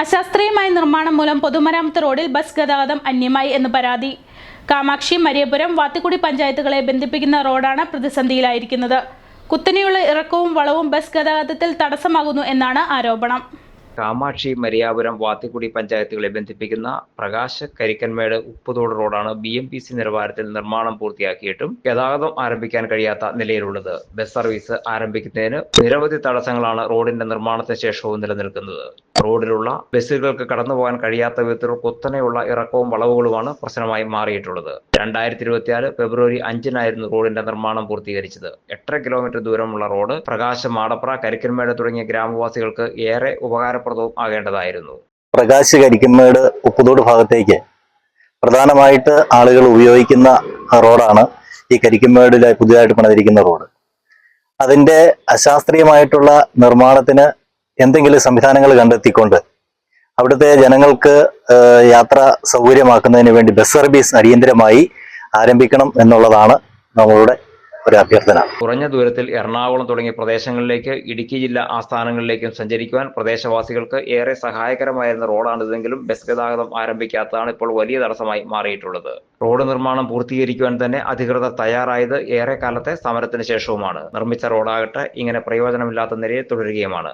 അശാസ്ത്രീയമായ നിർമ്മാണം മൂലം പൊതുമരാമത്ത് റോഡിൽ ബസ് ഗതാഗതം അന്യമായി എന്ന് പരാതി. കാമാക്ഷി മരിയപുരം വാത്തിക്കുടി പഞ്ചായത്തുകളെ ബന്ധിപ്പിക്കുന്ന റോഡാണ് പ്രതിസന്ധിയിലായിരിക്കുന്നത്. കുത്തനെയുള്ള ഇറക്കവും വളവും ബസ് ഗതാഗതത്തിൽ തടസ്സമാകുന്നു എന്നാണ് ആരോപണം. കാമാക്ഷി മരിയാപുരം വാത്തിക്കുടി പഞ്ചായത്തുകളെ ബന്ധിപ്പിക്കുന്ന പ്രകാശ കരിക്കൻമേട് ഉപ്പുതോട് റോഡാണ് ബി എം പി സി നിലവാരത്തിൽ നിർമ്മാണം പൂർത്തിയാക്കിയിട്ടും ഗതാഗതം ആരംഭിക്കാൻ കഴിയാത്ത നിലയിലുള്ളത്. ബസ് സർവീസ് ആരംഭിക്കുന്നതിന് നിരവധി തടസ്സങ്ങളാണ് റോഡിന്റെ നിർമ്മാണത്തിന് ശേഷവും നിലനിൽക്കുന്നത്. റോഡിലുള്ള ബസ്സുകൾക്ക് കടന്നുപോകാൻ കഴിയാത്ത വിധത്തിൽ കുത്തനെയുള്ള ഇറക്കവും വളവുകളുമാണ് പ്രശ്നമായി മാറിയിട്ടുള്ളത്. രണ്ടായിരത്തി ഇരുപത്തിയാറ് ഫെബ്രുവരി അഞ്ചിനായിരുന്നു റോഡിന്റെ നിർമ്മാണം പൂർത്തീകരിച്ചത്. എട്ടര കിലോമീറ്റർ ദൂരമുള്ള റോഡ് പ്രകാശം മാടപ്ര കരിക്കൻമേട് തുടങ്ങിയ ഗ്രാമവാസികൾക്ക് ഏറെ ഉപകാരപ്രദവും ആകേണ്ടതായിരുന്നു. പ്രകാശ് കരിക്കുമേട് ഉപ്പുതോട് ഭാഗത്തേക്ക് പ്രധാനമായിട്ട് ആളുകൾ ഉപയോഗിക്കുന്ന റോഡാണ് ഈ കരിക്കുമേടിലെ പുതിയതായിട്ട് പണിതിരിക്കുന്ന റോഡ്. അതിന്റെ അശാസ്ത്രീയമായിട്ടുള്ള നിർമ്മാണത്തിന് എന്തെങ്കിലും സംവിധാനങ്ങൾ കണ്ടെത്തിക്കൊണ്ട് അവിടുത്തെ ജനങ്ങൾക്ക് യാത്ര സൗകര്യമാക്കുന്നതിന് വേണ്ടി ബസ് സർവീസ് അടിയന്തരമായി ആരംഭിക്കണം എന്നുള്ളതാണ് നമ്മളുടെ ഒരു അഭ്യർത്ഥന. കുറഞ്ഞ ദൂരത്തിൽ എറണാകുളം തുടങ്ങിയ പ്രദേശങ്ങളിലേക്ക് ഇടുക്കി ജില്ലാ ആസ്ഥാനങ്ങളിലേക്കും സഞ്ചരിക്കുവാൻ പ്രദേശവാസികൾക്ക് ഏറെ സഹായകരമായിരുന്ന റോഡാണിതെങ്കിലും ബസ് ഗതാഗതം ആരംഭിക്കാത്തതാണ് ഇപ്പോൾ വലിയ തടസ്സമായി മാറിയിട്ടുള്ളത്. റോഡ് നിർമ്മാണം പൂർത്തീകരിക്കുവാൻ തന്നെ അധികൃതർ തയ്യാറായത് ഏറെ കാലത്തെ സമരത്തിന് ശേഷവുമാണ്. നിർമ്മിച്ച റോഡാകട്ടെ ഇങ്ങനെ പ്രയോജനമില്ലാത്ത നിലയിൽ തുടരുകയുമാണ്.